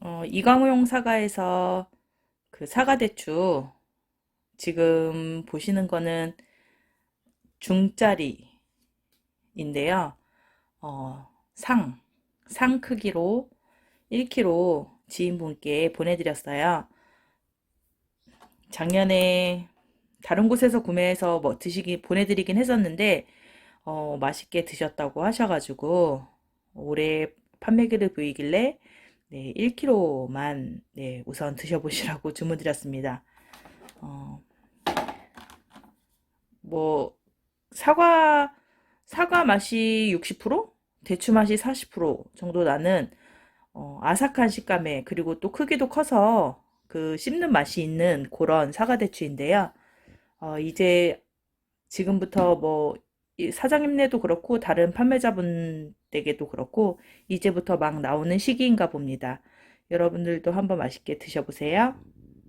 어, 이광용 사과에서 그 사과대추 지금 보시는 거는 중짜리인데요. 어, 상, 상 크기로 1kg 지인분께 보내드렸어요. 작년에 다른 곳에서 구매해서 뭐 드시기 보내드리긴 했었는데 어, 맛있게 드셨다고 하셔가지고 올해 판매기를 보이길래 네, 1kg만 네, 우선 드셔보시라고 주문드렸습니다. 어, 뭐 사과 사과 맛이 60%, 대추 맛이 40% 정도 나는 어, 아삭한 식감에 그리고 또 크기도 커서 그 씹는 맛이 있는 그런 사과 대추인데요. 어, 이제 지금부터 뭐이 사장님네도 그렇고 다른 판매자분에게도 그렇고 이제부터 막 나오는 시기인가 봅니다. 여러분들도 한번 맛있게 드셔보세요.